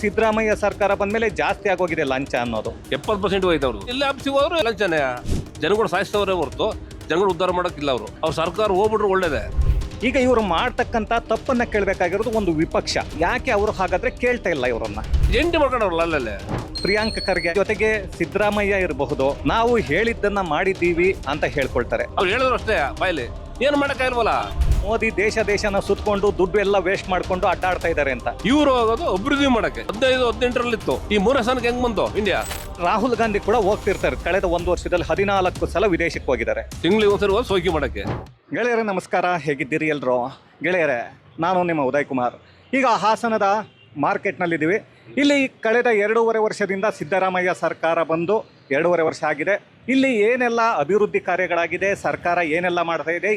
ಸಿದ್ದರಾಮಯ್ಯ ಸರ್ಕಾರ ಬಂದ್ಮೇಲೆ ಜಾಸ್ತಿ ಆಗೋಗಿದೆ ಲಂಚ ಅನ್ನೋದು. ಎಪ್ಪತ್ತು ಪರ್ಸೆಂಟ್ ಹೋಯ್ತು ಇಲ್ಲ ಇಲ್ಲಿ ಸಿಗೋರು ಲಂಚನೇ ಜನಗಳು ಸಾಯಿಸ್ತವ್ರೆ ಹೊರತು ಜನಗಳು ಉದ್ಧಾರ ಮಾಡೋಕ್ಕಿಲ್ಲ ಅವರು. ಅವ್ರ ಸರ್ಕಾರ ಹೋಗ್ಬಿಟ್ರೆ ಒಳ್ಳೇದೇ. ಈಗ ಇವರು ಮಾಡ್ತಕ್ಕಂಥ ತಪ್ಪನ್ನ ಕೇಳಬೇಕಾಗಿರೋದು ಒಂದು ವಿಪಕ್ಷ. ಯಾಕೆ ಅವರು ಹಾಗಾದ್ರೆ ಕೇಳ್ತಾ ಇಲ್ಲ ಇವರನ್ನ? ಎಂಟು ಮಾಡ್ಕೊಂಡವ್ರಲ್ಲ ಅಲ್ಲಲ್ಲೇ. ಪ್ರಿಯಾಂಕ ಖರ್ಗೆ ಜೊತೆಗೆ ಸಿದ್ದರಾಮಯ್ಯ ಇರಬಹುದು. ನಾವು ಹೇಳಿದ್ದನ್ನ ಮಾಡಿದ್ದೀವಿ ಅಂತ ಹೇಳ್ಕೊಳ್ತಾರೆ. ಅವ್ರು ಹೇಳಿದ್ರು ಅಷ್ಟೇ ಬಾಯ್ಲಿ ಏನು ಮಾಡೋಕ್ಕಾಗಿಲ್ವಲ್ಲ ಮೋದಿ ದೇಶ ದೇಶನ ಸುತ್ಕೊಂಡು ದುಡ್ಡು ಎಲ್ಲ ವೇಸ್ಟ್ ಮಾಡ್ಕೊಂಡು ಅಡ್ಡಾಡ್ತಾ ಇದ್ದಾರೆ ಅಂತ. ಇವರು ಹೋಗೋದು ಅಭಿವೃದ್ಧಿ ಮಾಡಕ್ಕೆ. ಹದಿನೈದು ಹದಿನೆಂಟರಲ್ಲಿ ಇತ್ತು ಈ ಮೂರನೇ ಸ್ಥಾನಕ್ಕೆ ಹೆಂಗ್ ಬಂತು ಇಂಡಿಯಾ ರಾಹುಲ್ ಗಾಂಧಿ ಕೂಡ ಹೋಗ್ತಿರ್ತಾರೆ. ಕಳೆದ ಒಂದು ವರ್ಷದಲ್ಲಿ ಹದಿನಾಲ್ಕು ಸಲ ವಿದೇಶಕ್ಕೆ ಹೋಗಿದ್ದಾರೆ. ತಿಂಗಳಿಗೆ ಒಂದ್ಸರಿ ಹೋಗಿ ಸೋಕಿ ಮಾಡಕ್ಕೆ. ಗೆಳೆಯರೇ ನಮಸ್ಕಾರ. ಹೇಗಿದ್ದೀರಿ ಎಲ್ರು? ಗೆಳೆಯರೇ ನಾನು ನಿಮ್ಮ ಉದಯ್ ಕುಮಾರ್. ಈಗ ಹಾಸನದ ಮಾರ್ಕೆಟ್ನಲ್ಲಿದ್ದೀವಿ ಇಲ್ಲಿ ಕಳೆದ ಎರಡೂವರೆ ವರ್ಷದಿಂದ ಸಿದ್ದರಾಮಯ್ಯ ಸರ್ಕಾರ ಬಂದು ಎರಡೂವರೆ ವರ್ಷ ಆಗಿದೆ. ಇಲ್ಲಿ ಏನೆಲ್ಲ ಅಭಿವೃದ್ಧಿ ಕಾರ್ಯಗಳಾಗಿದೆ, ಸರ್ಕಾರ ಏನೆಲ್ಲ ಮಾಡ್ತಾ ಇದೆ,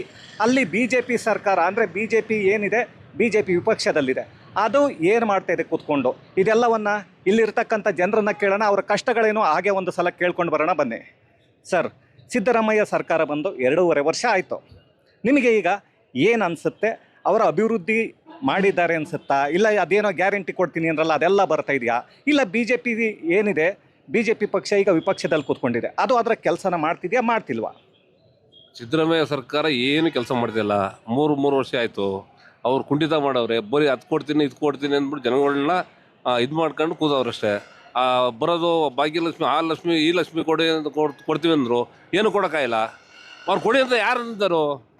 ಅಲ್ಲಿ ಬಿ ಜೆ ಪಿ ಸರ್ಕಾರ, ಅಂದರೆ ಬಿ ಜೆ ಪಿ ಏನಿದೆ ಬಿ ಜೆ ಪಿ ವಿಪಕ್ಷದಲ್ಲಿದೆ. ಅದು ಏನು ಮಾಡ್ತಾ ಇದೆ ಕೂತ್ಕೊಂಡು? ಇದೆಲ್ಲವನ್ನು ಇಲ್ಲಿರ್ತಕ್ಕಂಥ ಜನರನ್ನ ಕೇಳೋಣ, ಅವರ ಕಷ್ಟಗಳೇನು ಹಾಗೆ ಒಂದು ಸಲ ಕೇಳ್ಕೊಂಡು ಬರೋಣ ಬನ್ನಿ. ಸರ್, ಸಿದ್ದರಾಮಯ್ಯ ಸರ್ಕಾರ ಬಂದು ಎರಡೂವರೆ ವರ್ಷ ಆಯಿತು. ನಿಮಗೆ ಈಗ ಏನು ಅನಿಸುತ್ತೆ? ಅವರ ಅಭಿವೃದ್ಧಿ ಮಾಡಿದ್ದಾರೆ ಅನ್ಸುತ್ತಾ? ಇಲ್ಲ, ಅದೇನೋ ಗ್ಯಾರಂಟಿ ಕೊಡ್ತೀನಿ ಅಂದ್ರಲ್ಲ, ಅದೆಲ್ಲ ಬರ್ತಾ ಇದೆಯಾ? ಇಲ್ಲ ಬಿ ಜೆ ಪಿ ಏನಿದೆ? ಬಿ ಜೆ ಪಿ ಪಕ್ಷ ಈಗ ವಿಪಕ್ಷದಲ್ಲಿ ಕೂತ್ಕೊಂಡಿದೆ. ಅದು ಅದರ ಕೆಲಸನ ಮಾಡ್ತಿದೆಯಾ, ಮಾಡ್ತಿಲ್ವಾ? ಸಿದ್ದರಾಮಯ್ಯ ಸರ್ಕಾರ ಏನು ಕೆಲಸ ಮಾಡ್ತಿಲ್ಲ. ಮೂರು ಮೂರು ವರ್ಷ ಆಯಿತು. ಅವ್ರು ಕುಂಠಿತ ಮಾಡವ್ರೆ. ಬರೀ ಅದು ಕೊಡ್ತೀನಿ, ಇದು ಕೊಡ್ತೀನಿ ಅಂದ್ಬಿಟ್ಟು ಜನಗಳನ್ನ ಇದು ಮಾಡ್ಕೊಂಡು ಕೂದವ್ರಷ್ಟೇ ಬರೋದು ಭಾಗ್ಯಲಕ್ಷ್ಮಿ, ಆ ಲಕ್ಷ್ಮಿ, ಈ ಲಕ್ಷ್ಮಿ ಕೊಡಿ ಅಂತ ಕೊಡ್- ಕೊಡ್ತೀವಿ ಅಂದರು, ಏನು ಕೊಡೋಕ್ಕಾಗಿಲ್ಲ ಅವ್ರು ಕೊಡಿ ಅಂತ ಯಾರು ಅಂತಾರು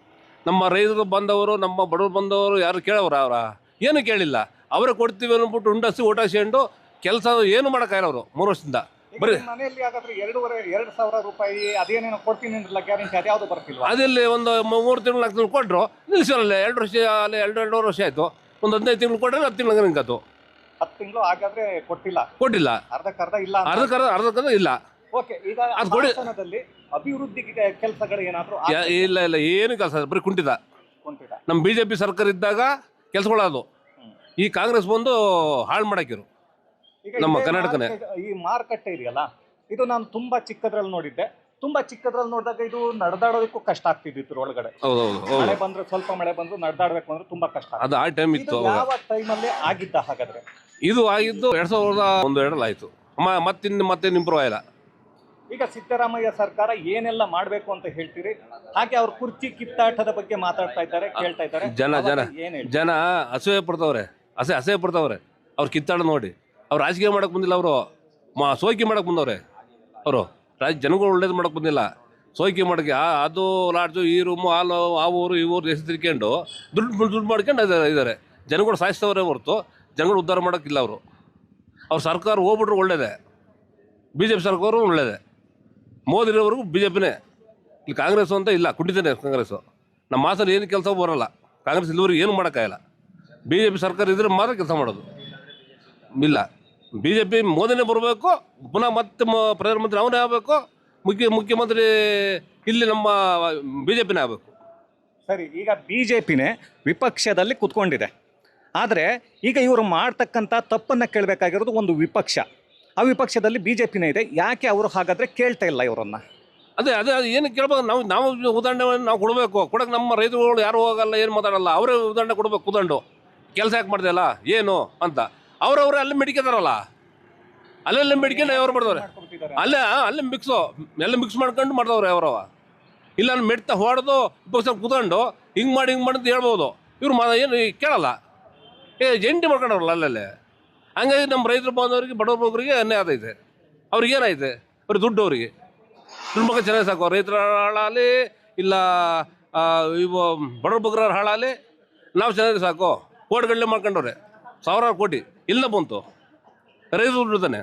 ನಮ್ಮ ರೈತರು ಬಂದವರು ನಮ್ಮ ಬಡವರು ಬಂದವರು ಯಾರು ಕೇಳವ್ರ ಅವರ? ಏನು ಕೇಳಿಲ್ಲ. ಅವರೇ ಕೊಡ್ತೀವಿ ಅಂದ್ಬಿಟ್ಟು ಉಂಡಸಿ ಊಟಾಸ್ಕೊಂಡು ಕೆಲಸ ಏನು ಮಾಡೋಕ್ಕಾಗಿಲ್ಲ ಅವರು ಮೂರು ವರ್ಷದಿಂದ. ಬರೀ ಮನೆಯಲ್ಲಿ ಹಾಗಾದ್ರೆ ಎರಡೂವರೆ ಎರಡು ಸಾವಿರ ರೂಪಾಯಿ ಅದೇನೇನು ಕೊಡ್ತೀನಿ ಅಂದ್ರಲ್ಲ ಗ್ಯಾರಂಟಿ ಅದ್ಯಾವುದು ಬರ್ತಿಲ್ವಾ? ಅದಲ್ಲಿ ಒಂದು ಮೂರು ತಿಂಗಳು ನಾಲ್ಕು ತಿಂಗಳು ಕೊಟ್ಟರು ನಿಲ್ಲಿಸೋರಲ್ಲೇ ಎರಡು ವರ್ಷ ಅಲ್ಲಿ ಎರಡು ಎರಡೂವರೆ ವರ್ಷ ಆಯಿತು. ಒಂದು ಹದಿನೈದು ತಿಂಗಳು ಕೊಟ್ಟರೆ ಹತ್ತು ತಿಂಗಳು ನಿಂತು ಹತ್ತು ತಿಂಗಳು ಹಾಗಾದ್ರೆ ಕೊಟ್ಟಿಲ್ಲ. ಕೊಟ್ಟಿಲ್ಲ. ಅರ್ಧಕ್ಕರ್ಧ ಇಲ್ಲ ಅರ್ಧಕ್ಕರ್ಧ ಅರ್ಧಕ್ಕರ್ಧ ಇಲ್ಲ. ಓಕೆ ಈಗ ಆ ಕೊಡಿ. ಅಭಿವೃದ್ಧಿ ಕೆಲಸಗಳು ಏನಾದ್ರು ಯಾ- ಇಲ್ಲ ಇಲ್ಲ ಏನು ಕೆಲಸ ಬರೀ ಕುಂಠಿತ. ನಮ್ ನಮ್ಮ ಬಿ ಜೆ ಪಿ ಸರ್ಕಾರ ಇದ್ದಾಗ ಕೆಲಸಗಳದು ಈ ಕಾಂಗ್ರೆಸ್ ಬಂದು ಹಾಳು ಮಾಡಾಕಿರು ಈಗ ನಮ್ಮ ಇದೇ ಕರ್ನಾಟಕನೇ. ಈ ಮಾರುಕಟ್ಟೆ ಇದೆಯಲ್ಲ ಇದು ನಾನು ತುಂಬಾ ಚಿಕ್ಕದ್ರಲ್ಲಿ ನೋಡಿದ್ದೆ. ತುಂಬಾ ಚಿಕ್ಕದ್ರಲ್ಲಿ ನೋಡಿದಾಗ ಇದು ನಡೆದಾಡೋದಕ್ಕೂ ಕಷ್ಟ ಆಗ್ತಿದ್ದು ಇದ್ರ ಒಳಗಡೆ. ಹೌದು. ಮಳೆ ಬಂದ್ರೆ ಸ್ವಲ್ಪ ಮಳೆ ಬಂದ್ರು ನಡೆದಾಡ್ಬೇಕು ಅಂದ್ರೆ ತುಂಬಾ ಕಷ್ಟ ಆಗ್ತಿತ್ತು. ಅದು ಆ ಟೈಮ್ ಇತ್ತು ಅವಾಗ. ಯಾವ ಟೈಮಲ್ಲಿ ಆಗಿದ್ದ ಹಾಗಾದ್ರೆ? ಇದು ಆಗಿದ್ದು ಎರಡ್ ಸಾವಿರದ ಒಂದು ಎರಡಲ್ಲಿ ಆಯಿತು. ಮತ್ತಿನ್ ಮತ್ತೇನು ಇಂಪ್ರೂವ್ ಆಗಿಲ್ಲ. ಈಗ ಸಿದ್ದರಾಮಯ್ಯ ಸರ್ಕಾರ ಏನೆಲ್ಲ ಮಾಡಬೇಕು ಅಂತ ಹೇಳ್ತೀರಿ? ಹಾಗೆ ಅವ್ರ ಕುರ್ಚಿ ಕಿತ್ತಾಟದ ಬಗ್ಗೆ ಮಾತಾಡ್ತಾ ಇದ್ದಾರೆ ಕೇಳ್ತಾ ಇದ್ದಾರೆ. ಜನ ಜನ ಏನ್ ಹೇಳಿ ಜನ ಅಸಹ್ಯ ಪಡ್ತಾವ್ರೆ ಅಸೆ ಅಸಹ್ಯ ಪಡ್ತಾವ್ರೆ. ಅವ್ರು ಕಿತ್ತಾಡ ನೋಡಿ. ಅವ್ರು ರಾಜಕೀಯ ಮಾಡಕ್ ಬಂದಿಲ್ಲ ಅವರು. ಮಾ ಸೋಯ್ಕೆ ಮಾಡಕ್ ಬಂದವ್ರೆ ಅವರು. ರಾಜ ಜನಗಳು ಒಳ್ಳೇದು ಮಾಡಕ್ ಬಂದಿಲ್ಲ. ಸೋಯ್ಕೆ ಮಾಡಕ್ಕೆ ಆ ಅದು ಲಾಡ್ಜು ಈ ರೂಮು ಆ ಲೋ- ಆ ಊರು ಈ ಊರು ಹೆಸರು ತಿರ್ಕೊಂಡು ದುಡ್ಡು ದುಡ್ಡು ಮಾಡ್ಕೊಂಡು ಇದ್ದಾರೆ- ಇದ್ದಾರೆ. ಜನಗಳು ಸಾಯಿಸ್ತವ್ರೆ ಹೊರತು. ಜನಗಳು ಉದ್ಧಾರ ಮಾಡೋಕ್ಕಿಲ್ಲ ಅವರು. ಅವ್ರ ಸರ್ಕಾರ ಹೋಗ್ಬಿಟ್ರು ಒಳ್ಳೇದೇ. ಬಿ ಜೆ ಪಿ ಸರ್ಕಾರ ಒಳ್ಳೇದೇ. ಮೋದಿ ಇರೋವರೆಗೂ ಬಿ ಜೆ ಪಿನೇ ಇಲ್ಲಿ ಕಾಂಗ್ರೆಸ್ ಅಂತ ಇಲ್ಲ, ಕುಂಡಿತಾನೆ ಕಾಂಗ್ರೆಸ್ಸು. ನಮ್ಮ ಮಾಸಲ್ಲಿ ಏನು ಕೆಲಸ ಬರೋಲ್ಲ. ಕಾಂಗ್ರೆಸ್ ಇಲ್ಲಿವರೆಗೂ ಏನು ಮಾಡೋಕ್ಕಾಗಲ್ಲ. ಬಿ ಜೆ ಪಿ ಸರ್ಕಾರ ಇದ್ರೆ ಮಾತ್ರ ಕೆಲಸ ಮಾಡೋದು. ಇಲ್ಲ ಬಿ ಜೆ ಪಿ ಮೋದಿನೇ ಬರಬೇಕು, ಪುನಃ ಮತ್ತೆ ಪ್ರಧಾನಮಂತ್ರಿ ಅವನೇ ಆಗಬೇಕು, ಮುಖ್ಯ, ಮುಖ್ಯಮಂತ್ರಿ ಇಲ್ಲಿ ನಮ್ಮ ಬಿ ಜೆ ಪಿನೇ ಆಗಬೇಕು. ಸರಿ, ಈಗ ಬಿ ಜೆ ಪಿನೇ ವಿಪಕ್ಷದಲ್ಲಿ ಕುತ್ಕೊಂಡಿದೆ. ಆದರೆ ಈಗ ಇವರು ಮಾಡ್ತಕ್ಕಂಥ ತಪ್ಪನ್ನು ಕೇಳಬೇಕಾಗಿರೋದು ಒಂದು ವಿಪಕ್ಷ. ಆ ವಿಪಕ್ಷದಲ್ಲಿ ಬಿಜೆಪಿನೇ ಇದೆ. ಯಾಕೆ ಅವರು ಹಾಗಾದ್ರೆ ಕೇಳ್ತಾ ಇಲ್ಲ ಇವರನ್ನ? ಅದೇ ಅದೇ, ಅದು, ಏನು ಕೇಳ್ಬೋದು ನಾವು ನಾವು ಉದಾಹರಣೆ ನಾವು ಕೊಡಬೇಕು. ಕೊಡಕ್ಕೆ ನಮ್ಮ ರೈತರುಗಳು ಯಾರು ಹೋಗಲ್ಲ, ಏನು ಮಾತಾಡಲ್ಲ ಅವರೇ ಉದಾಹರಣೆ ಕೊಡ್ಬೇಕು ಕುದಂಡು ಕೆಲಸ ಯಾಕೆ ಮಾಡ್ದಲ್ಲ ಏನು ಅಂತ. ಅವ್ರವ್ರೆ ಅಲ್ಲಿ ಮಿಡ್ಕೊತಾರಲ್ಲ ಅಲ್ಲೆಲ್ಲ ಮೆಡಿಕೊಂಡು ಅವ್ರು ಮಾಡ್ದವ್ರೆ? ಅಲ್ಲೇ ಅಲ್ಲಿ ಮಿಕ್ಸು. ಎಲ್ಲ ಮಿಕ್ಸ್ ಮಾಡ್ಕೊಂಡು ಮಾಡ್ದವ್ರೆ ಅವರವ. ಇಲ್ಲ ಮೆಡ್ತಾ ಹೊಡೆದು ಇಪ್ಪತ್ತು ಸಾವಿರ ಕುತ್ಕೊಂಡು, ಹಿಂಗೆ ಮಾಡಿ ಹಿಂಗೆ ಮಾಡಿ ಅಂತ ಹೇಳ್ಬೋದು. ಇವ್ರು ಮಾ ಏನು ಕೇಳಲ್ಲ. ಏ, ಜಂಟಿ ಮಾಡ್ಕೊಂಡವ್ರಲ್ಲ ಅಲ್ಲಲ್ಲೇ? ಹಂಗಾಗಿ ನಮ್ಮ ರೈತರು ಬಂದವರಿಗೆ ಬಡವ್ರ ಬಗ್ಗರಿಗೆ ಅನ್ಯಾಯ ಆದೈತೆ. ಅವ್ರಿಗೆ ಏನಾಯ್ತೆ? ಅವ್ರಿಗೆ ದುಡ್ಡು ಅವರಿಗೆ ದುಡ್ಡು ಚೆನ್ನಾಗಿ ಸಾಕು. ರೈತರ ಹಾಳಾಗಲಿ ಇಲ್ಲ ಇವ ಬಡವ್ರ ಬಗ್ರ ಹಾಳಾಗಲಿ ನಾವು ಚೆನ್ನಾಗಿ ಸಾಕು. ಕೋಟಿಗಟ್ಟಲೆ ಮಾಡ್ಕೊಂಡವ್ರೆ. ಸಾವಿರಾರು ಕೋಟಿ. ಇಲ್ಲ ಬಂತು. ರೈತರು ದುಡ್ಡು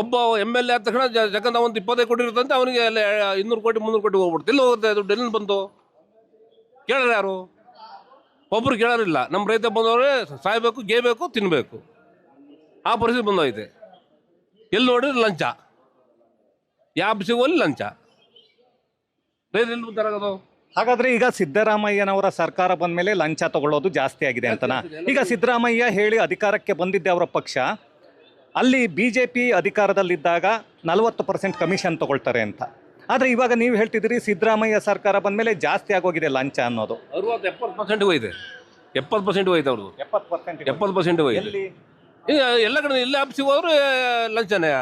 ಒಬ್ಬ ಎಂ ಎಲ್ ಎ ಆದ ತಕ್ಷಣ ಜಗಂತ ಒಂದು ಇಪ್ಪತ್ತೈದು ಕೋಟಿ ಇರುತ್ತಂತೆ, ಅವನಿಗೆ ಅಲ್ಲಿ ಇನ್ನೂರು ಕೋಟಿ, ಮುನ್ನೂರು ಕೋಟಿ ಹೋಗ್ಬಿಡ್ತು ಇಲ್ಲಿ ಹೋಗುತ್ತೆ? ದುಡ್ಡು ಎಲ್ಲಿಂದ ಬಂತು? ಕೇಳಿದ್ರೆ ಯಾರು? ಒಬ್ಬರು ಕೇಳೋರಿಲ್ಲ. ನಮ್ಮ ರೈತ ಬಂದವರೇ ಸಾಯ್ಬೇಕು ಗೇಬೇಕು ತಿನ್ನಬೇಕು ಆ ಪರಿಸ್ಥಿತಿ ಬಂದೋಯ್ತೆ. ಎಲ್ಲಿ ನೋಡಿದ್ರೆ ಲಂಚ. ಯಾವ ಸಿಗುವಲ್ಲಿ ಲಂಚ. ರೈತ ಎಲ್ಲಿ ಹಾಗಾದ್ರೆ ಈಗ ಸಿದ್ದರಾಮಯ್ಯನವರ ಸರ್ಕಾರ ಬಂದ ಮೇಲೆ ಲಂಚ ತಗೊಳ್ಳೋದು ಜಾಸ್ತಿ ಆಗಿದೆ ಅಂತನಾ? ಈಗ ಸಿದ್ದರಾಮಯ್ಯ ಹೇಳಿ ಅಧಿಕಾರಕ್ಕೆ ಬಂದಿದ್ದೆ ಅವರ ಪಕ್ಷ. ಅಲ್ಲಿ ಬಿ ಜೆ ಪಿ ಅಧಿಕಾರದಲ್ಲಿದ್ದಾಗ ನಲವತ್ತು ಪರ್ಸೆಂಟ್ ಕಮಿಷನ್ ತಗೊಳ್ತಾರೆ ಅಂತ. ಆದರೆ ಇವಾಗ ನೀವು ಹೇಳ್ತಿದ್ದೀರಿ ಸಿದ್ದರಾಮಯ್ಯ ಸರ್ಕಾರ ಬಂದ ಮೇಲೆ ಜಾಸ್ತಿ ಆಗೋಗಿದೆ ಲಂಚ ಅನ್ನೋದು. ಎಪ್ಪತ್ತು ಪರ್ಸೆಂಟ್ ಹೋಯ್ತು ಎಪ್ಪತ್ತು ಪರ್ಸೆಂಟ್ ಹೋಯ್ತು ಅವ್ರದ್ದು. ಎಪ್ಪತ್ತು ಪರ್ಸೆಂಟ್ ಎಪ್ಪತ್ತು ಪರ್ಸೆಂಟ್ ಹೋಯ್ತು. ಎಲ್ಲಿ? ಕಡೆ ಇಲ್ಲೇ ಆಫೀಸಿಗೆ ಹೋದ್ರೆ ಲಂಚನೇ.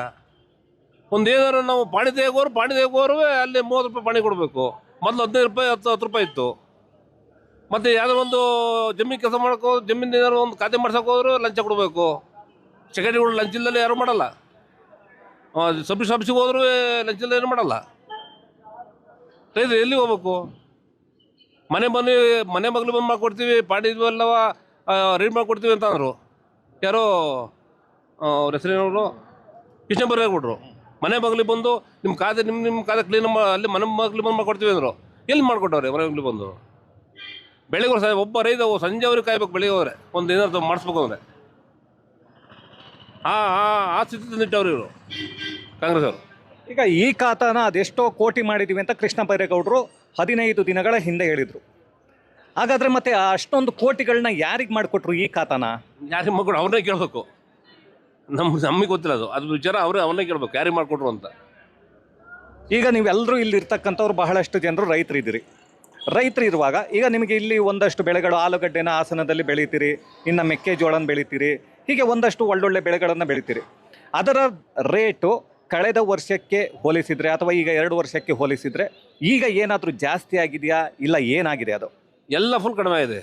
ಒಂದು ಏನಾರು ನಾವು ಪಾಣಿ ತೆಗೋರು ಪಾಣಿ ತೆಗೋರು ಅಲ್ಲಿ ಮೂವತ್ತು ರೂಪಾಯಿ ಪಾಣಿ ಕೊಡಬೇಕು. ಮೊದಲು ಹದಿನೈದು ರೂಪಾಯಿ ಹತ್ತು ಹತ್ತು ರೂಪಾಯಿ ಇತ್ತು. ಮತ್ತು ಯಾವುದೋ ಒಂದು ಜಮೀನು ಕೆಲಸ ಮಾಡೋಕೆ ಜಮೀನು ಏನಾರು ಒಂದು ಖಾತೆ ಮಾಡ್ಸೋಕೆ ಹೋದ್ರು ಲಂಚ ಕೊಡಬೇಕು. ಸೆಕ್ರೆಟರಿಗಳು ಲಂಚ ಇಲ್ಲದೆ ಯಾರು ಮಾಡಲ್ಲ. ಸಬ್ಸಿಡಿ ಆಫೀಸಿಗೆ ಹೋದ್ರು ಲಂಚ ಇಲ್ಲದೆ ಏನು ಮಾಡಲ್ಲ. ರೈತರು ಎಲ್ಲಿ ಹೋಗ್ಬೇಕು? ಮನೆ ಮನೆ ಮನೆ ಮಗಳು ಬಂದು ಮಾಡ್ಕೊಡ್ತೀವಿ, ಪಾಡಿ ಇದ್ವಲ್ಲವ ರೇಟ್ ಮಾಡ್ಕೊಡ್ತೀವಿ ಅಂತ ಅಂದರು. ಯಾರೋ ಅವ್ರ ಹೆಸರೇನವರು? ಕೃಷ್ಣ ಬರೇಗೌಡರು ಮನೆ ಮಗ್ಳಿಗೆ ಬಂದು ನಿಮ್ಮ ಖಾತೆ ನಿಮ್ಮ ನಿಮ್ಮ ಖಾತೆ ಕ್ಲೀನ್ ಅಲ್ಲಿ ಮನೆ ಮಗ್ಳು ಬಂದು ಮಾಡ್ಕೊಡ್ತೀವಿ ಅಂದರು. ಎಲ್ಲಿ ಮಾಡ್ಕೊಟ್ಟವ್ರೆ ಮನೆ ಮಗ್ಳು ಬಂದು? ಬೆಳಿಗ್ಗೆ ಸಾಹೇಬ್ ಒಬ್ಬ ರೈತ ಸಂಜೆ ಅವ್ರಿಗೆ ಕಾಯ್ಬೇಕು ಬೆಳಿಗ್ಗೆ ಒಂದು ಏನಾದ್ರು ಮಾಡಿಸ್ಬೇಕು ಅಂದರೆ. ಆ- ಆ ಸ್ಥಿತಿ ತಂದಿಟ್ಟವ್ರು ಇವರು, ಕಾಂಗ್ರೆಸ್ ಅವರು. ಈಗ ಈ ಖಾತಾನ ಅದೆಷ್ಟೋ ಕೋಟಿ ಮಾಡಿದ್ದೀವಿ ಅಂತ ಕೃಷ್ಣ ಬೈರೇಗೌಡರು ಹದಿನೈದು ದಿನಗಳ ಹಿಂದೆ ಹೇಳಿದರು. ಹಾಗಾದರೆ ಮತ್ತೆ ಅಷ್ಟೊಂದು ಕೋಟಿಗಳನ್ನ ಯಾರಿಗೆ ಮಾಡಿಕೊಟ್ರು ಈ ಖಾತಾನ? ಯಾರಿಗೆ ಮಕ್ಕಳು ಅವ್ರನ್ನೇ ಕೇಳಬೇಕು. ನಮ್ಮ ನಮಗೆ ಗೊತ್ತಿಲ್ಲ ಅದು. ಅದು ವಿಚಾರ ಅವರೇ ಅವನ್ನೇ ಕೇಳಬೇಕು. ಯಾರಿಗೆ ಮಾಡಿಕೊಟ್ರು ಅಂತ. ಈಗ ನೀವೆಲ್ಲರೂ ಇಲ್ಲಿ ಇರ್ತಕ್ಕಂಥವ್ರು ಬಹಳಷ್ಟು ಜನರು ರೈತರಿದ್ದೀರಿ. ರೈತರು ಇರುವಾಗ ಈಗ ನಿಮಗೆ ಇಲ್ಲಿ ಒಂದಷ್ಟು ಬೆಳೆಗಳು ಆಲೂಗಡ್ಡೆನ ಹಾಸನದಲ್ಲಿ ಬೆಳಿತೀರಿ ಇನ್ನು ಮೆಕ್ಕೆಜೋಳನ ಬೆಳಿತೀರಿ ಹೀಗೆ ಒಂದಷ್ಟು ಒಳ್ಳೊಳ್ಳೆ ಬೆಳೆಗಳನ್ನು ಬೆಳಿತೀರಿ. ಅದರ ರೇಟು ಕಳೆದ ವರ್ಷಕ್ಕೆ ಹೋಲಿಸಿದರೆ ಅಥವಾ ಈಗ ಎರಡು ವರ್ಷಕ್ಕೆ ಹೋಲಿಸಿದರೆ ಈಗ ಏನಾದರೂ ಜಾಸ್ತಿ ಆಗಿದೆಯಾ ಇಲ್ಲ ಏನಾಗಿದೆ ಅದು? ಎಲ್ಲ ಫುಲ್ ಕಡಿಮೆ ಇದೆ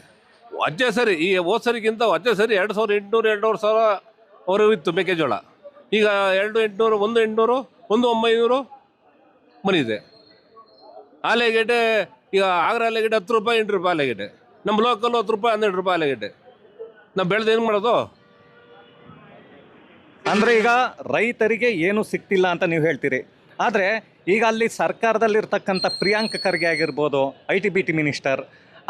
ಅಜ್ಜೆ ಸರಿ, ಈ ಹೋದ ಸರಿಗಿಂತ ಅಜ್ಜೆ ಸರಿ ಎರಡು ಸಾವಿರ ಎಂಟುನೂರು ಎರಡೂವರೆ ಸಾವಿರ ವರೆಗೂ ಇತ್ತು ಮೆಕ್ಕೆಜೋಳ. ಈಗ ಎರಡು ಎಂಟುನೂರು, ಒಂದು ಎಂಟುನೂರು, ಒಂದು ಒಂಬೈನೂರು ಬಂದಿದೆ. ಆಲೆಗೆಡ್ಡೆ, ಈಗ ಆಗ್ರ ಆಲೆಗೆಡ್ಡೆ ಹತ್ತು ರೂಪಾಯಿ, ಎಂಟು ರೂಪಾಯಿ ಆಲೆಗೆಡ್ಡೆ. ನಮ್ಮ ಲೋಕಲ್ ಹತ್ತು ರೂಪಾಯಿ, ಹನ್ನೆರಡು ರೂಪಾಯಿ ಆಲೆಗೆಡ್ಡೆ. ನಾವು ಬೆಳೆದು ಏನು ಮಾಡೋದು? ಅಂದರೆ ಈಗ ರೈತರಿಗೆ ಏನು ಸಿಗ್ತಿಲ್ಲ ಅಂತ ನೀವು ಹೇಳ್ತೀರಿ. ಆದರೆ ಈಗ ಅಲ್ಲಿ ಸರ್ಕಾರದಲ್ಲಿರ್ತಕ್ಕಂಥ ಪ್ರಿಯಾಂಕ ಖರ್ಗೆ ಆಗಿರ್ಬೋದು I T B T minister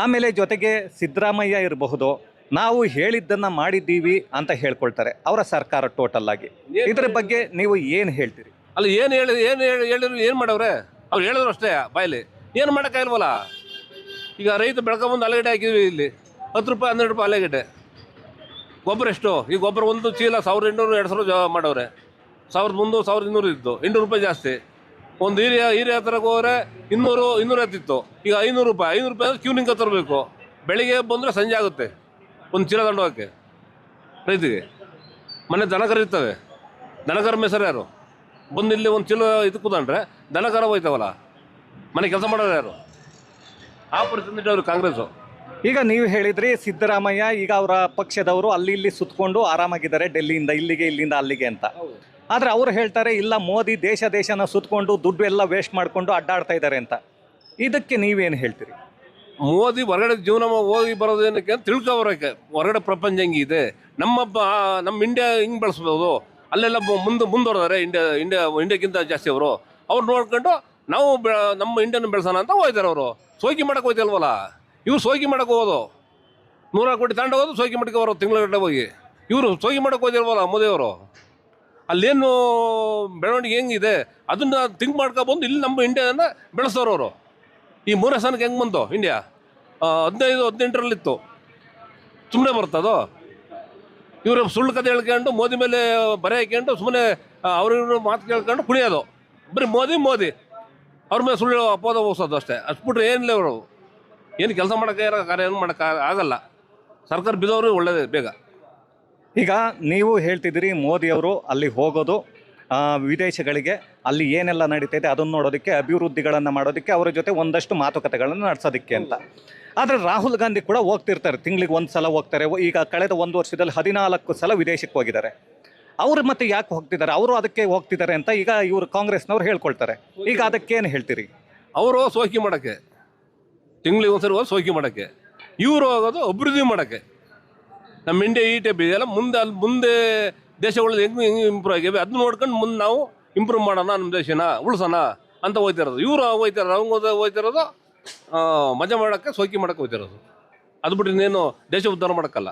ಆಮೇಲೆ ಜೊತೆಗೆ ಸಿದ್ದರಾಮಯ್ಯ ಇರಬಹುದು ನಾವು ಹೇಳಿದ್ದನ್ನು ಮಾಡಿದ್ದೀವಿ ಅಂತ ಹೇಳ್ಕೊಳ್ತಾರೆ ಅವರ ಸರ್ಕಾರ ಟೋಟಲ್ ಆಗಿ. ಇದ್ರ ಬಗ್ಗೆ ನೀವು ಏನು ಹೇಳ್ತೀರಿ? ಅಲ್ಲ ಏನು ಹೇಳಿ ಏನು ಹೇಳಿ ಹೇಳಿದ್ರು ಏನು ಮಾಡವ್ರೆ? ಅವ್ರು ಹೇಳಿದ್ರು ಅಷ್ಟೇ ಬಾಯಲ್ಲಿ. ಏನು ಮಾಡೋಕ್ಕಾಗಿಲ್ವಲ್ಲ? ಈಗ ರೈತ ಬೆಳ್ಕೊಂಬಂದು ಅಲೆಗಡೆ ಹಾಕಿದ್ವಿ ಇಲ್ಲಿ. ಹತ್ತು ರೂಪಾಯಿ ಹನ್ನೆರಡು ರೂಪಾಯಿ ಅಲೆಗಡ್ಡೆ ಗೊಬ್ಬರ ಎಷ್ಟು? ಈ ಗೊಬ್ಬರ ಒಂದು ಚೀಲ ಸಾವಿರ ಎಂಟುನೂರು, ಎರಡು ಸಾವಿರ ಜಾ ಮಾಡವ್ರೆ. ಸಾವಿರದ ಮುನ್ನೂರು, ಸಾವಿರದ ಇನ್ನೂರು ಇತ್ತು. ಎಂಟುನೂರು ರೂಪಾಯಿ ಜಾಸ್ತಿ. ಒಂದು ಹೀರಿಯ ಹೀರಿಯ ಹತ್ರಕ್ಕೆ ಹೋದರೆ ಇನ್ನೂರು ಇನ್ನೂರು ಹತ್ತಿತ್ತು ಈಗ ಐನೂರು ರೂಪಾಯಿ ಐನೂರು ರೂಪಾಯಿ ಅಂದರೆ ಕ್ಯೂನಿಂಗ್ ತರಬೇಕು. ಬೆಳಿಗ್ಗೆ ಬಂದರೆ ಸಂಜೆ ಆಗುತ್ತೆ. ಒಂದು ಚೀಲ ದಂಡೋಕ್ಕೆ ರೈತಿಗೆ ಮನೆ ದನ ಇರ್ತವೆ. ದನಕರ ಮೇಸರು ಯಾರು? ಬಂದು ಇಲ್ಲಿ ಒಂದು ಚೀಲ ಇದು ಕೂತ್ಕೊಂಡ್ರೆ ದನಕರ ಹೋಯ್ತವಲ್ಲ. ಮನೆ ಕೆಲಸ ಮಾಡೋರು ಯಾರು? ಆ ಪರಿಸ್ಥಿತಿ ಕಾಂಗ್ರೆಸ್ಸು. ಈಗ ನೀವು ಹೇಳಿದ್ರಿ ಸಿದ್ದರಾಮಯ್ಯ, ಈಗ ಅವರ ಪಕ್ಷದವರು ಅಲ್ಲಿ ಇಲ್ಲಿ ಸುತ್ತಕೊಂಡು ಆರಾಮಾಗಿದ್ದಾರೆ ಡೆಲ್ಲಿಯಿಂದ, ಇಲ್ಲಿಗೆ, ಇಲ್ಲಿಂದ, ಅಲ್ಲಿಗೆ ಅಂತ. ಆದರೆ ಅವರು ಹೇಳ್ತಾರೆ, ಇಲ್ಲ ಮೋದಿ ದೇಶ ದೇಶನ ಸುತ್ತಕೊಂಡು ದುಡ್ಡು ಎಲ್ಲ ವೇಸ್ಟ್ ಮಾಡಿಕೊಂಡು ಅಡ್ಡಾಡ್ತಾ ಇದ್ದಾರೆ ಅಂತ. ಇದಕ್ಕೆ ನೀವೇನು ಹೇಳ್ತೀರಿ? ಮೋದಿ ಹೊರಗಡೆ ಜೀವನ ಹೋಗಿ ಬರೋದೇನಕ್ಕೆ ಅಂತ ತಿಳ್ಕೊಬರೋಕೆ ಹೊರಗಡೆ ಪ್ರಪಂಚ ಹೆಂಗಿದೆ. ನಮ್ಮ ನಮ್ಮ ಇಂಡಿಯಾ ಹಿಂಗೆ ಬೆಳೆಸ್ಬೋದು? ಅಲ್ಲೆಲ್ಲ ಮುಂದೆ ಮುಂದುವರೆದಾರೆ ಇಂಡಿಯಾ ಇಂಡಿಯಾ ಇಂಡಿಯಾಕ್ಕಿಂತ ಜಾಸ್ತಿ ಅವರು. ಅವ್ರು ನೋಡ್ಕೊಂಡು ನಾವು ನಮ್ಮ ಇಂಡಿಯಾನ ಬೆಳೆಸೋಣ ಅಂತ ಹೋಯ್ತಾರೆ ಅವರು. ಸೋಕಿ ಮಾಡೋಕೆ ಹೋಯ್ತಲ್ವಲ್ಲ? ಇವ್ರು ಸೋಗಿ ಮಾಡಕ್ಕೆ ಹೋಗೋದು. ನೂರಾರು ಕೋಟಿ ತಾಂಡ ಹೋಗೋದು, ಸೋಗಿ ಮಾಡಕ್ಕೆ ಬರೋದು ತಿಂಗಳ ಹೋಗಿ. ಇವರು ಸೋಗಿ ಮಾಡಕ್ಕೆ ಹೋದಿರ್ಬೋದು ಮೋದಿಯವರು ಅಲ್ಲೇನು ಬೆಳವಣಿಗೆ ಹೆಂಗಿದೆ? ಅದನ್ನ ಥಿಂಕ್ ಮಾಡ್ಕೊಬಂದು ಇಲ್ಲಿ ನಮ್ಮ ಇಂಡಿಯಾನ ಬೆಳೆಸೋರು ಅವರು. ಈ ಮೂರನೇ ಸ್ಥಾನಕ್ಕೆ ಹೆಂಗೆ ಬಂತು ಇಂಡಿಯಾ ಹದಿನೈದು, ಹದಿನೆಂಟರಲ್ಲಿತ್ತು. ಸುಮ್ಮನೆ ಬರ್ತದೋ? ಇವರು ಸುಳ್ಳು ಕತೆ ಹೇಳ್ಕೊಂಡು, ಮೋದಿ ಮೇಲೆ ಬರೆ ಹಾಕ್ಯಂಡು ಸುಮ್ಮನೆ ಅವ್ರಿವ್ರ ಮಾತು ಕೇಳ್ಕೊಂಡು ಕುಣಿಯೋದು. ಬರೀ ಮೋದಿ ಮೋದಿ. ಅವ್ರ ಮೇಲೆ ಸುಳ್ಳು ಅಪೋದ ಹೋಗ್ಸೋದು ಅಷ್ಟೇ. ಅಷ್ಟು ಬಿಟ್ಟರೆ ಏನಿಲ್ಲ ಇವರು. ಏನು ಕೆಲಸ ಮಾಡೋಕ್ಕೆ ಕಾರ್ಯ ಏನು ಮಾಡೋಕ್ಕೆ ಆಗಲ್ಲ. ಸರ್ಕಾರ ಬಿದ್ದವರು ಒಳ್ಳೇದೇ ಬೇಗ. ಈಗ ನೀವು ಹೇಳ್ತಿದ್ದೀರಿ ಮೋದಿಯವರು ಅಲ್ಲಿ ಹೋಗೋದು ಆ, ವಿದೇಶಗಳಿಗೆ ಅಲ್ಲಿ ಏನೆಲ್ಲ ನಡೀತೈತೆ ಅದನ್ನು ನೋಡೋದಕ್ಕೆ ಅಭಿವೃದ್ಧಿಗಳನ್ನು ಮಾಡೋದಕ್ಕೆ ಅವರ ಜೊತೆ ಒಂದಷ್ಟು ಮಾತುಕತೆಗಳನ್ನು ನಡೆಸೋದಕ್ಕೆ ಅಂತ. ಆದರೆ ರಾಹುಲ್ ಗಾಂಧಿ ಕೂಡ ಹೋಗ್ತಿರ್ತಾರೆ. ತಿಂಗಳಿಗೆ ಒಂದು ಸಲ ಹೋಗ್ತಾರೆ. ಈಗ ಕಳೆದ ಒಂದು ವರ್ಷದಲ್ಲಿ ಹದಿನಾಲ್ಕು ಸಲ ವಿದೇಶಕ್ಕೆ ಹೋಗಿದ್ದಾರೆ. ಅವರು ಮತ್ತೆ ಯಾಕೆ ಹೋಗ್ತಿದ್ದಾರೆ? ಅವರು ಅದಕ್ಕೆ ಹೋಗ್ತಿದ್ದಾರೆ ಅಂತ ಈಗ ಇವರು ಕಾಂಗ್ರೆಸ್ನವ್ರು ಹೇಳ್ಕೊಳ್ತಾರೆ. ಈಗ ಅದಕ್ಕೇನು ಹೇಳ್ತೀರಿ? ಅವರು ಸೋಕಿ ಮಾಡೋಕ್ಕೆ. ತಿಂಗಳಿಗೆ ಒಂದ್ಸರಿ ಹೋಗಿ ಸೋಕಿ ಮಾಡೋಕ್ಕೆ. ಇವರು ಹೋಗೋದು ಅಭಿವೃದ್ಧಿ ಮಾಡೋಕ್ಕೆ. ನಮ್ಮ ಇಂಡಿಯಾ ಈ ಟೈಪ್ ಇದೆಯಲ್ಲ, ಮುಂದೆ ಅಲ್ಲಿ ಮುಂದೆ ದೇಶಗಳು ಹೆಂಗೆ ಹೆಂಗೆ ಇಂಪ್ರೂವ್ ಆಗಿವೆ ಅದನ್ನ ನೋಡ್ಕೊಂಡು ಮುಂದೆ ನಾವು ಇಂಪ್ರೂವ್ ಮಾಡೋಣ, ನಮ್ಮ ದೇಶನ ಉಳಿಸೋಣ ಅಂತ ಹೋಯ್ತಿರೋದು ಇವರು ಹೋಯ್ತಾರ ಅವ್ನು ಹೋಯ್ತಿರೋದು ಮಜೆ ಮಾಡೋಕ್ಕೆ, ಸೋಕಿ ಮಾಡೋಕ್ಕೆ ಹೋಯ್ತಿರೋದು ಅದು ಬಿಟ್ಟು ಇನ್ನೇನು ದೇಶ ಉದ್ಧಾರ ಮಾಡೋಕ್ಕಲ್ಲ.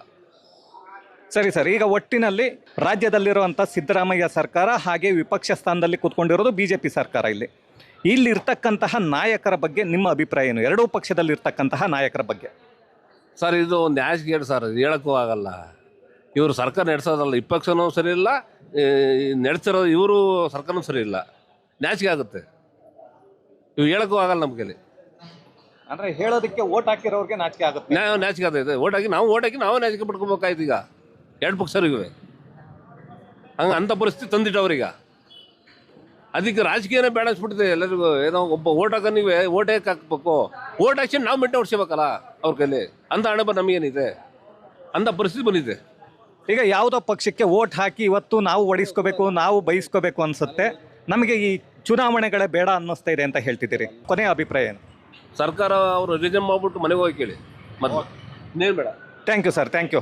ಸರಿ ಸರ್, ಈಗ ಒಟ್ಟಿನಲ್ಲಿ ರಾಜ್ಯದಲ್ಲಿರುವಂಥ ಸಿದ್ದರಾಮಯ್ಯ ಸರ್ಕಾರ ಹಾಗೆ ವಿಪಕ್ಷ ಸ್ಥಾನದಲ್ಲಿ ಕೂತ್ಕೊಂಡಿರೋದು ಬಿ ಸರ್ಕಾರ ಇಲ್ಲಿ. ಇಲ್ಲಿರ್ತಕ್ಕಂತಹ ನಾಯಕರ ಬಗ್ಗೆ ನಿಮ್ಮ ಅಭಿಪ್ರಾಯ ಏನು? ಎರಡೂ ಪಕ್ಷದಲ್ಲಿರ್ತಕ್ಕಂತಹ ನಾಯಕರ ಬಗ್ಗೆ. ಸರ್ ಇದು ಒಂದು ನ್ಯಾಸ್ಗೇಡ್ ಸರ್ ಇದು ಹೇಳಕ್ಕೂ ಆಗಲ್ಲ. ಇವರು ಸರ್ಕಾರ ನಡೆಸೋದಲ್ಲ ವಿಪಕ್ಷನೂ ಸರಿ ಇಲ್ಲ ನಡೆಸಿರೋ ಇವರು ಸರ್ಕಾರನೂ ಸರಿ ಇಲ್ಲ ನಾಚಿಕೆ ಆಗುತ್ತೆ. ಇವು ಹೇಳಕ್ಕೂ ಆಗಲ್ಲ ನಮ್ಮ ಕೈಲಿ ಅಂದ್ರೆ ಹೇಳೋದಕ್ಕೆ ಓಟ್ ಹಾಕಿರೋರಿಗೆ ನಾಚಿಕೆ ಆಗುತ್ತೆ. ನಾವು ನಾಚಿಕೆ ಆಗುತ್ತೆ. ಓಟ್ ಹಾಕಿ ನಾವು ಓಟ್ ಹಾಕಿ ನಾವು ನಾಚಿಕೆ ಪಡ್ಕೋಬೇಕಾಯ್ತು ಈಗ. ಎರಡು ಪಕ್ಷರಿಗೂ ಹಂಗೆ ಅಂಥ ಪರಿಸ್ಥಿತಿ ತಂದಿಟ್ಟವ್ರೀಗ ಅದಕ್ಕೆ ರಾಜಕೀಯನೇ ಬೇಡ ಅನ್ಸ್ಬಿಟ್ಟಿದೆ ಎಲ್ಲರಿಗೂ. ಏನೋ ಒಬ್ಬ ಓಟ್ ನೀವೇ ಓಟ್ ಹೇಗೆ ಹಾಕ್ಬೇಕು? ಓಟ್ ಹಾಕ್ಸಿ ನಾವು ಮೆಟ್ಟ ಹೊಡ್ಸ್ಬೇಕಲ್ಲ ಅವ್ರ ಕೈಲಿ. ಅಂತ ಹಣೆ ಬರ ನಮಗೇನಿದೆ. ಅಂಥ ಪರಿಸ್ಥಿತಿ ಬಂದಿದೆ. ಈಗ ಯಾವುದೋ ಪಕ್ಷಕ್ಕೆ ವೋಟ್ ಹಾಕಿ ಇವತ್ತು ನಾವು ಒಡಿಸ್ಕೋಬೇಕು ನಾವು ಬಯಸ್ಕೋಬೇಕು ಅನ್ಸುತ್ತೆ. ನಮಗೆ ಈ ಚುನಾವಣೆಗಳೇ ಬೇಡ ಅನ್ನಿಸ್ತಾ ಇದೆ ಅಂತ ಹೇಳ್ತಿದ್ದೀರಿ. ಕೊನೆಯ ಅಭಿಪ್ರಾಯ ಏನು? ಸರ್ಕಾರ ಅವರು ರಿಜನ್ ಮಾಡ್ಬಿಟ್ಟು ಮನೆಗೆ ಹೋಗಿ ಕೇಳಿ. ಮತ್ತೆ ಇನ್ನೇನು ಬೇಡ. Thank you sir thank you